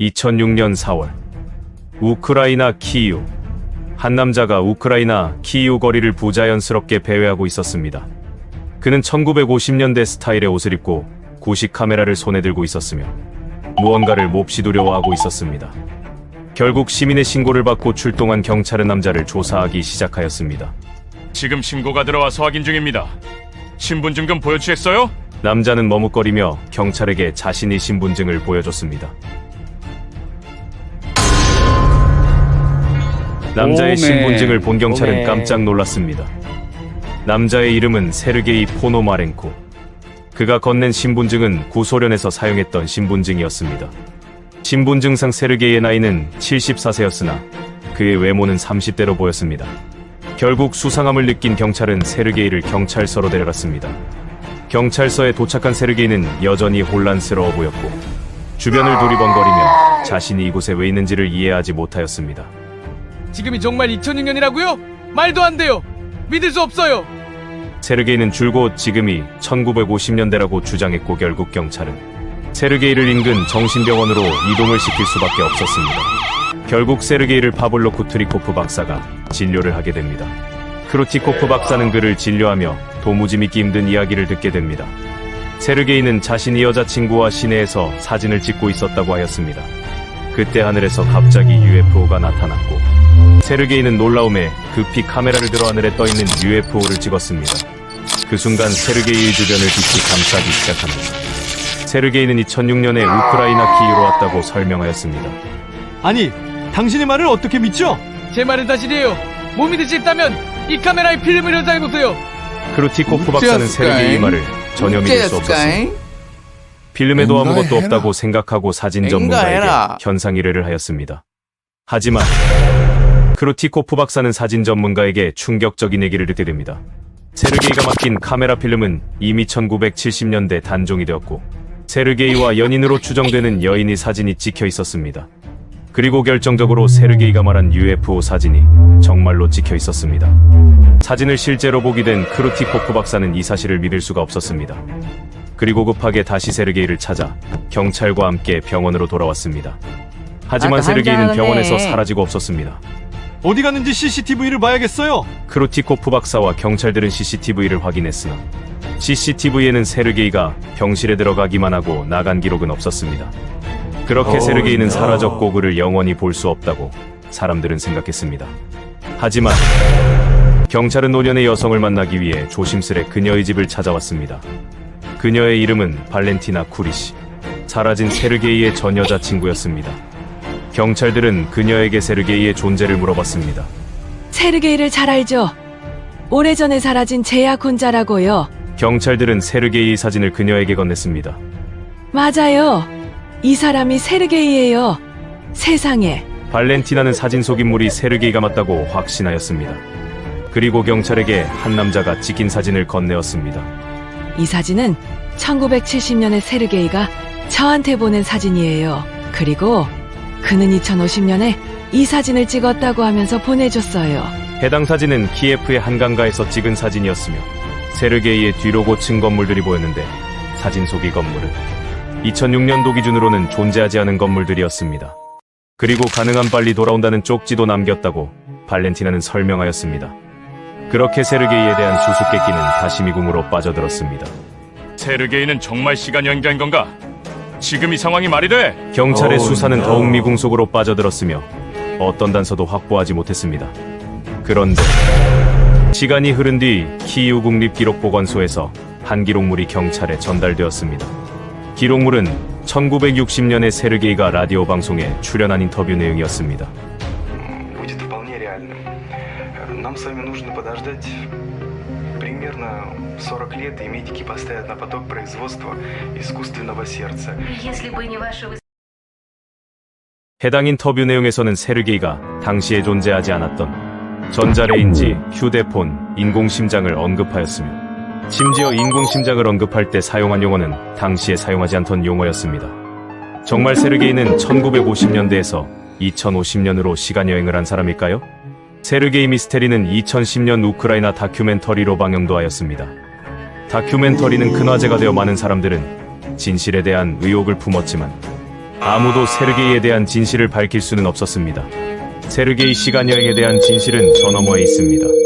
2006년 4월 우크라이나 키이우 한 남자가 우크라이나 키이우 거리를 부자연스럽게 배회하고 있었습니다. 그는 1950년대 스타일의 옷을 입고 구식 카메라를 손에 들고 있었으며 무언가를 몹시 두려워하고 있었습니다. 결국 시민의 신고를 받고 출동한 경찰은 남자를 조사하기 시작하였습니다. 지금 신고가 들어와서 확인 중입니다. 신분증 좀 보여주겠어요? 남자는 머뭇거리며 경찰에게 자신의 신분증을 보여줬습니다. 남자의 오메, 신분증을 본 경찰은 오메. 깜짝 놀랐습니다. 남자의 이름은 세르게이 포노마렌코. 그가 건넨 신분증은 구소련에서 사용했던 신분증이었습니다. 신분증상 세르게이의 나이는 74세였으나 그의 외모는 30대로 보였습니다. 결국 수상함을 느낀 경찰은 세르게이를 경찰서로 데려갔습니다. 경찰서에 도착한 세르게이는 여전히 혼란스러워 보였고 주변을 두리번거리며 자신이 이곳에 왜 있는지를 이해하지 못하였습니다. 지금이 정말 2006년이라고요? 말도 안 돼요. 믿을 수 없어요. 세르게이는 줄곧 지금이 1950년대라고 주장했고 결국 경찰은 세르게이를 인근 정신병원으로 이동을 시킬 수밖에 없었습니다. 결국 세르게이를 파블로 쿠트리코프 박사가 진료를 하게 됩니다. 크루티코프 박사는 그를 진료하며 도무지 믿기 힘든 이야기를 듣게 됩니다. 세르게이는 자신이 여자친구와 시내에서 사진을 찍고 있었다고 하였습니다. 그때 하늘에서 갑자기 UFO가 나타났고 세르게이는 놀라움에 급히 카메라를 들어 하늘에 떠있는 UFO를 찍었습니다. 그 순간 세르게이의 주변을 빛이 감싸기 시작합니다. 세르게이는 2006년에 우크라이나 키이로 왔다고 설명하였습니다. 아니, 당신의 말을 어떻게 믿죠? 제 말은 사실이에요. 못 믿으시다면 이 카메라에 필름을 연상해 보세요. 크루티코프 박사는 세르게이의 말을 전혀 믿을 수 없었습니다. 필름에도 아무것도. 없다고 생각하고 사진 전문가에게. 현상 의뢰를 하였습니다. 하지만 크루티코프 박사는 사진 전문가에게 충격적인 얘기를 듣게 됩니다. 세르게이가 맡긴 카메라 필름은 이미 1970년대 단종이 되었고 세르게이와 연인으로 추정되는 여인의 사진이 찍혀 있었습니다. 그리고 결정적으로 세르게이가 말한 UFO 사진이 정말로 찍혀 있었습니다. 사진을 실제로 보게 된 크루티코프 박사는 이 사실을 믿을 수가 없었습니다. 그리고 급하게 다시 세르게이를 찾아 경찰과 함께 병원으로 돌아왔습니다. 하지만 아까 세르게이는 환장하네. 병원에서 사라지고 없었습니다. 어디 갔는지 CCTV를 봐야겠어요. 크루티코프 박사와 경찰들은 CCTV를 확인했으나 CCTV에는 세르게이가 병실에 들어가기만 하고 나간 기록은 없었습니다. 그렇게 세르게이는 사라졌고 그를 영원히 볼 수 없다고 사람들은 생각했습니다. 하지만 경찰은 노년의 여성을 만나기 위해 조심스레 그녀의 집을 찾아왔습니다. 그녀의 이름은 발렌티나 쿠리시. 사라진 세르게이의 전 여자친구였습니다. 경찰들은 그녀에게 세르게이의 존재를 물어봤습니다. 세르게이를 잘 알죠? 오래전에 사라진 제약 혼자라고요. 경찰들은 세르게이 사진을 그녀에게 건넸습니다. 맞아요. 이 사람이 세르게이예요. 세상에. 발렌티나는 사진 속 인물이 세르게이가 맞다고 확신하였습니다. 그리고 경찰에게 한 남자가 찍힌 사진을 건네었습니다. 이 사진은 1970년에 세르게이가 저한테 보낸 사진이에요. 그리고 그는 2050년에 이 사진을 찍었다고 하면서 보내줬어요. 해당 사진은 키예프의 한강가에서 찍은 사진이었으며 세르게이의 뒤로 고친 건물들이 보였는데 사진 속의 건물은 2006년도 기준으로는 존재하지 않은 건물들이었습니다. 그리고 가능한 빨리 돌아온다는 쪽지도 남겼다고 발렌티나는 설명하였습니다. 그렇게 세르게이에 대한 수수께끼는 다시 미궁으로 빠져들었습니다. 세르게이는 정말 시간 여행자인 건가? 지금 이 상황이 말이 돼? 경찰의 수사는 더욱 미궁 속으로 빠져들었으며 어떤 단서도 확보하지 못했습니다. 그런데 시간이 흐른 뒤 키이우 국립기록보관소에서 한 기록물이 경찰에 전달되었습니다. 기록물은 1960년에 세르게이가 라디오 방송에 출연한 인터뷰 내용이었습니다. будет вполне реальным. Нам с вами нужно подождать примерно 40 лет, и медики поставят на поток производства искусственного сердца. Если бы не ваши 해당 인터뷰 내용에서는 세르게이가 당시에 존재하지 않았던 전자레인지, 휴대폰, 인공심장을 언급하였으며 심지어 인공심장을 언급할 때 사용한 용어는 당시에 사용하지 않던 용어였습니다. 정말 세르게이는 1950년대에서 2050년으로 시간여행을 한 사람일까요? 세르게이 미스테리는 2010년 우크라이나 다큐멘터리로 방영도 하였습니다. 다큐멘터리는 큰 화제가 되어 많은 사람들은 진실에 대한 의혹을 품었지만 아무도 세르게이에 대한 진실을 밝힐 수는 없었습니다. 세르게이 시간 여행에 대한 진실은 저 너머에 있습니다.